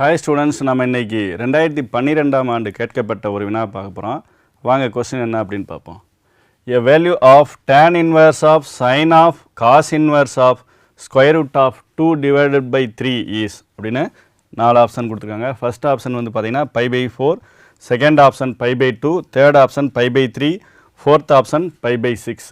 Hi students நம்ம இன்னைக்கு ரெண்டாயிரத்தி பன்னிரெண்டாம் ஆண்டு கேட்கப்பட்ட ஒரு வினா பார்க்க போகிறோம் வாங்க கொஸ்டின் என்ன அப்படின்னு பார்ப்போம். A value of tan inverse of sine of cos inverse of square root of two divided by three is அப்படின்னு நாலு ஆப்ஷன் கொடுத்துருக்காங்க. ஃபர்ஸ்ட் ஆப்ஷன் வந்து பார்த்தீங்கன்னா pi by four second option pi by two third option pi by three fourth option pi by six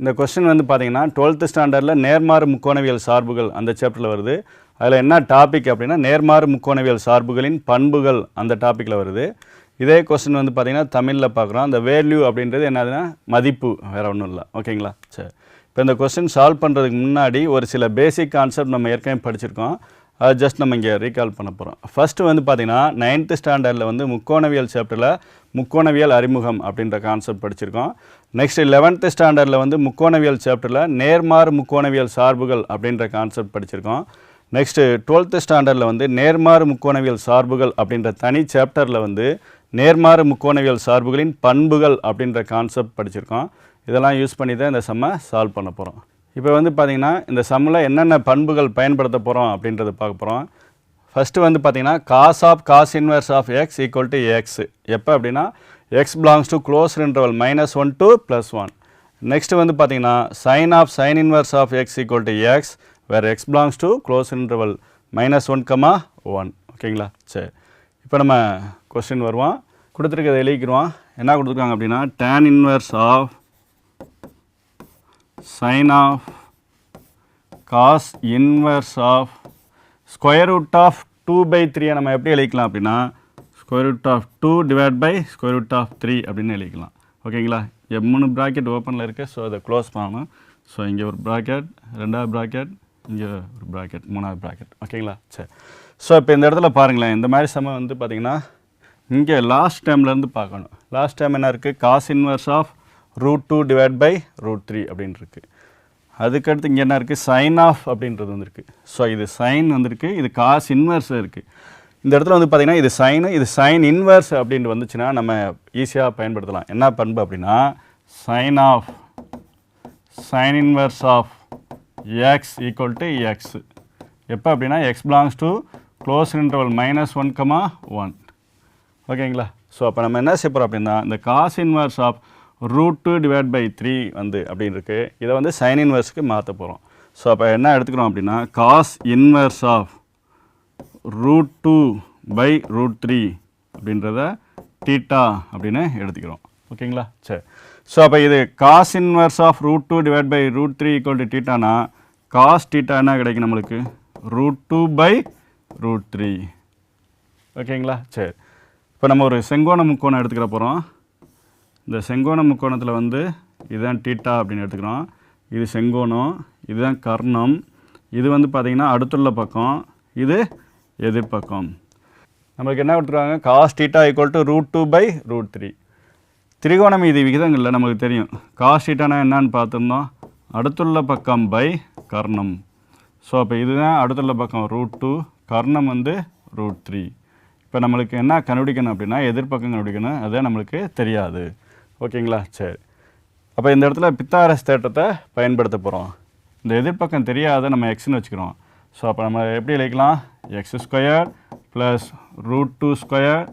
இந்த question வந்து பார்த்தீங்கன்னா twelfth ஸ்டாண்டர்டில் நேர்மாறு முக்கோணவியல் சார்புகள் அந்த சாப்டரில் வருது. அதில் என்ன டாபிக் அப்படின்னா நேர்மாறு முக்கோணவியல் சார்புகளின் பண்புகள் அந்த டாப்பிக்கில் வருது. இதே கொஸ்டின் வந்து பார்த்திங்கன்னா தமிழில் பார்க்குறோம். அந்த வேல்யூ அப்படின்றது என்னதுன்னா மதிப்பு. வேறு ஒன்றும் இல்லை. ஓகேங்களா? சரி. இப்போ இந்த கொஸ்டின் சால்வ் பண்ணுறதுக்கு முன்னாடி ஒரு சில பேசிக் கான்செப்ட் நம்ம ஏற்கனவே படிச்சிருக்கோம். அது ஜஸ்ட் நம்ம இங்கே ரீகால் பண்ண போகிறோம் ஃபஸ்ட்டு வந்து பார்த்திங்கன்னா நைன்த்து ஸ்டாண்டர்டில் வந்து முக்கோணவியல் சாப்டரில் முக்கோணவியல் அறிமுகம் அப்படின்ற கான்செப்ட் படிச்சிருக்கோம். நெக்ஸ்ட் லெவன்த்து ஸ்டாண்டர்டில் வந்து முக்கோணவியல் சாப்டரில் நேர்மாறு முக்கோணவியல் சார்புகள் அப்படின்ற கான்செப்ட் படிச்சிருக்கோம். நெக்ஸ்ட்டு டுவெல்த்து ஸ்டாண்டர்டில் வந்து நேர்மாறு முக்கோணவியல் சார்புகள் அப்படின்ற தனி சாப்டரில் வந்து நேர்மாறு முக்கோணவியல் சார்புகளின் பண்புகள் அப்படின்ற கான்செப்ட் படிச்சிருக்கோம். இதெல்லாம் யூஸ் பண்ணி தான் இந்த செம்மை சால்வ் பண்ண போகிறோம் இப்போ வந்து பார்த்திங்கன்னா இந்த சம்மில் என்னென்ன பண்புகள் பயன்படுத்த போகிறோம் அப்படின்றத பார்க்க போகிறோம் ஃபஸ்ட்டு வந்து பார்த்தீங்கன்னா cos of cos inverse of x equal to x எப்போ அப்படின்னா x belongs to closed interval minus one to plus one next வந்து பார்த்தீங்கன்னா sine of sine inverse of x equal to x வேறு x belongs to closed interval minus one comma one ஓகேங்களா? சரி. இப்போ நம்ம question வருவோம் கொடுத்துருக்கதை எழுதிக்கிறோம் என்ன கொடுத்துருக்காங்க அப்படின்னா tan inverse of sine of cos inverse of square root of two by த்ரீயை நம்ம எப்படி எழுதிக்கலாம் அப்படின்னா square root of two divide by square root of three அப்படின்னு எழுதிக்கலாம். ஓகேங்களா? எ மூணு ப்ராக்கெட் ஓப்பனில் இருக்குது ஸோ அதை க்ளோஸ் பண்ணணும். ஸோ இங்கே ஒரு ப்ராக்கெட் ரெண்டாவது ப்ராக்கெட் இங்கே ஒரு ப்ராக்கெட் மூணாவது ப்ராக்கெட் ஓகேங்களா சரி. ஸோ இப்போ இந்த இடத்துல பாருங்களேன். இந்த மாதிரி சம வந்து பார்த்திங்கன்னா இங்கே லாஸ்ட் டைம்லேருந்து பார்க்கணும். லாஸ்ட் டைம் என்ன இருக்குது cos inverse of root two divide by root three அப்படின்னு இருக்குது அதுக்கடுத்து இங்கே என்ன இருக்குது சைன் ஆஃப் அப்படின்றது வந்துருக்கு. ஸோ இது சைன் வந்திருக்கு. இது காஸ் இன்வர்ஸ் இருக்குது இந்த இடத்துல வந்து பார்த்திங்கன்னா இது சைனு இது சைன் இன்வர்ஸ் அப்படின்ட்டு வந்துச்சுன்னா நம்ம ஈஸியாக பயன்படுத்தலாம். என்ன பண்பு அப்படின்னா sine of sine inverse of x equal to x எப்போ அப்படின்னா x belongs to closed interval minus one comma one ஓகேங்களா? ஸோ அப்போ நம்ம என்ன செய்ய போகிறோம் அப்படின்னா இந்த cos inverse of root two divide by three வந்து அப்படின்னு இருக்கு. இதை வந்து சைன் இன்வர்ஸ்க்கு மாற்ற போகிறோம் ஸோ அப்போ என்ன எடுத்துக்கிறோம் அப்படின்னா cos inverse of root two by root three அப்படின்றத டீட்டா அப்படின்னு எடுத்துக்கிறோம். ஓகேங்களா? சரி. ஸோ அப்போ இது cos inverse of root two divide by root three equal to டீட்டானா cos theta என்ன கிடைக்கும் நம்மளுக்கு? Root two by root three ஓகேங்களா? சரி. இப்போ நம்ம ஒரு செங்கோண முக்கோணம் எடுத்துக்கிற போகிறோம் இந்த செங்கோண முக்கோணத்தில் வந்து இதுதான் டீட்டா அப்படின்னு எடுத்துக்கிறோம். இது செங்கோணம் இதுதான் கர்ணம். இது வந்து பார்த்திங்கன்னா அடுத்துள்ள பக்கம் இது எதிர்பக்கம் நம்மளுக்கு என்ன கொடுத்துருக்காங்க cos theta equal to root two by root three திரிகோணமீதி விகிதங்களில் நமக்கு தெரியும். காஸ் டீட்டானா என்னன்னு பார்த்துருந்தோம். அடுத்துள்ள பக்கம் பை கர்ணம். ஸோ அப்போ இதுதான் அடுத்துள்ள பக்கம் ரூட் டூ கர்ணம் வந்து ரூட் த்ரீ இப்போ நம்மளுக்கு என்ன கண்டுபிடிக்கணும் அப்படின்னா எதிர்ப்பக்கம் கண்டுபிடிக்கணும். அதே நம்மளுக்கு தெரியாது. ஓகேங்களா சரி. அப்போ இந்த இடத்துல பித்தாரஸ் தேட்டத்தை பயன்படுத்த போகிறோம் இந்த எதிர்ப்பக்கம் தெரியாத நம்ம எக்ஸ்னு வச்சுக்கிறோம். ஸோ அப்போ நம்ம எப்படி இழைக்கலாம்? X square plus root two square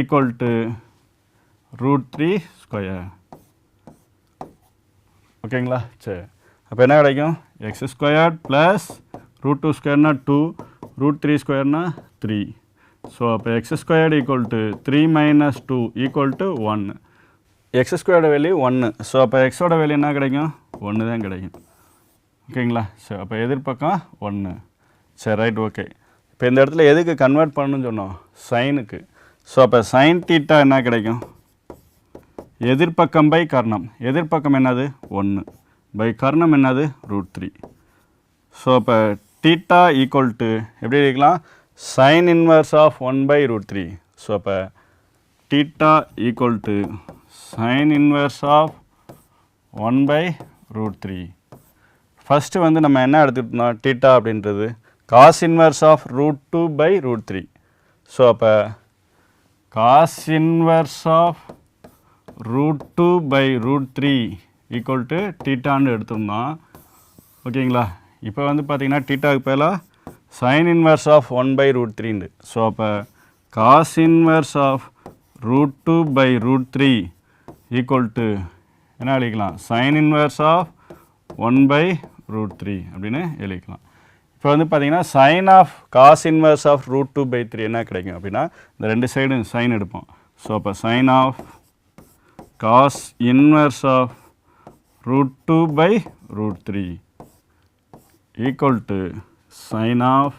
equal to root three square ஓகேங்களா சரி. அப்போ என்ன கிடைக்கும்? X square plus root two ஸ்கொயர்னா two root three ஸ்கொயர்னா த்ரீ ஸோ அப்போ x squared equal to three minus two equal to ஒன்று எக்ஸ் ஸ்கொயர்டு வேல்யூ ஒன்று so அப்போ எக்ஸோட வேல்யூ என்ன கிடைக்கும்? ஒன்று தான் கிடைக்கும். ஓகேங்களா சரி அப்போ எதிர்பக்கம் ஒன்று சரி ரைட் ஓகே இப்போ இந்த இடத்துல எதுக்கு கன்வெர்ட் பண்ணணும்னு சொன்னோம்? சைனுக்கு ஸோ அப்போ சைன் தீட்டா என்ன கிடைக்கும்? எதிர்ப்பக்கம் பை கர்ணம். எதிர்ப்பக்கம் என்னது? ஒன்று பை கர்ணம் என்னது? ரூட் த்ரீ ஸோ இப்போ டீட்டா ஈக்குவல் டு எப்படி இருக்கலாம்? Sine inverse of one by root three so இப்போ theta equal to sine inverse of one by root three first வந்து நம்ம என்ன எடுத்துக்கிட்டோம் டீட்டா அப்படின்றது cos inverse of root two by root three so அப்போ cos inverse of root two by root three equal to டீட்டான்னு எடுத்திருந்தோம். ஓகேங்களா? இப்போ வந்து பார்த்திங்கன்னா டீட்டாவுக்கு பதிலாக sine inverse of one by root த்ரீண்டு so அப்போ cos inverse of root two by root three equal to என்ன எழுதிக்கலாம்? Sine inverse of one by root three அப்படின்னு எழுதிக்கலாம். இப்போ வந்து பார்த்தீங்கன்னா sine of cos inverse of root two by three என்ன கிடைக்கும் அப்படின்னா இந்த ரெண்டு சைடும் சைன் எடுப்போம். ஸோ அப்போ sine of cos inverse of root two by root three equal to sine of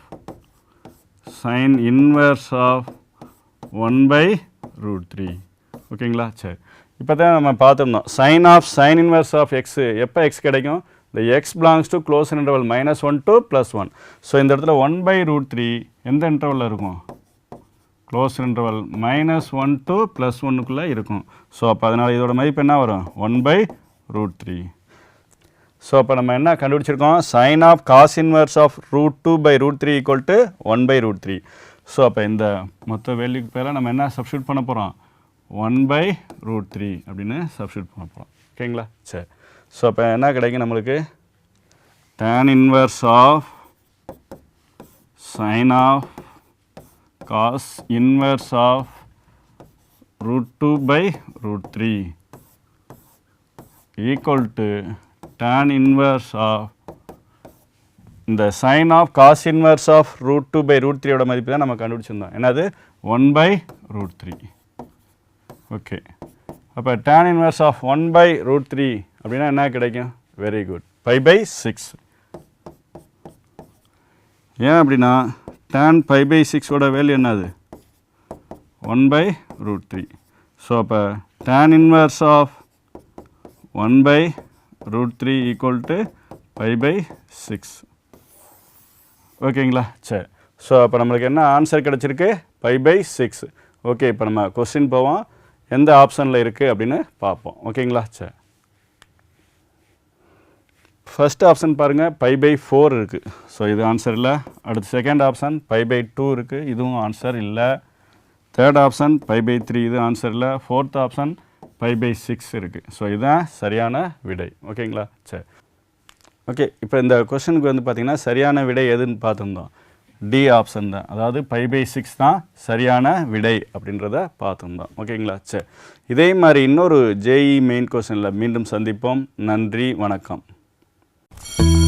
sine inverse of one by root three ஓகேங்களா சரி. இப்போ தான் நம்ம பார்த்துருந்தோம். Sine of sine inverse of x எப்போ எக்ஸ் கிடைக்கும்? இந்த x belongs to closed interval minus one to plus one so இந்த இடத்துல ஒன் பை ரூட் த்ரீ எந்த இன்டர்வலில் இருக்கும்? Closed interval minus one to plus ஒன்னுக்குள்ளே இருக்கும். ஸோ அப்போ அதனால் இதோட மதிப்பு என்ன வரும்? One by root three so அப்போ நம்ம என்ன கண்டுபிடிச்சிருக்கோம்? Sine of cos inverse of root two by root three equal to one by root three so அப்போ இந்த மொத்த வேல்யூக்கு பேராக நம்ம என்ன சப்ஸ்டியூட் பண்ண போகிறோம் ஒன் பை ரூட் த்ரீ அப்படின்னு சப்ஸ்டியூட் பண்ண போகிறோம் ஓகேங்களா சரி. ஸோ அப்போ என்ன கிடைக்கும் நம்மளுக்கு? Tan inverse of sine of cos inverse of root two by root three equal to tan inverse of இந்த sine of cos inverse of root two by root த்ரீயோட மதிப்பு தான் நம்ம கண்டுபிடிச்சிருந்தோம். என்னது? One by root three okay அப்போ tan inverse of one by root three அப்படின்னா என்ன கிடைக்கும்? Very good pi by six ஏன் அப்படின்னா டேன் பை பை சிக்ஸோட வேல்யூ என்னது? One by root three so அப்போ tan inverse of one by root three equal to pi by six ஓகேங்களா சரி. ஸோ அப்போ நம்மளுக்கு என்ன ஆன்சர் கிடச்சிருக்கு? பை பை சிக்ஸ் ஓகே இப்போ நம்ம கொஸ்டின் போவோம். எந்த ஆப்ஷனில் இருக்குது அப்படின்னு பார்ப்போம். ஓகேங்களா சரி. ஃபர்ஸ்ட் ஆப்ஷன் பாருங்கள் பை பை ஃபோர் இருக்குது ஸோ இது ஆன்சர் இல்லை. அடுத்து second option pi by two இருக்குது இதுவும் ஆன்சர் இல்லை. Third option pi by three இது ஆன்சர் இல்லை. Fourth option pi by six இருக்குது ஸோ இதுதான் சரியான விடை. ஓகேங்களா சரி. ஓகே இப்போ இந்த கொஷனுக்கு வந்து பார்த்திங்கன்னா சரியான விடை எதுன்னு பார்த்துருந்தோம். டி ஆப்ஷன் தான். அதாவது பை பை சிக்ஸ் தான் சரியான விடை அப்படின்றத பார்த்துருந்தோம். ஓகேங்களா சரி. இதே மாதிரி இன்னொரு ஜேஇ மெயின் கொஷனில் மீண்டும் சந்திப்போம். நன்றி வணக்கம். Thank you.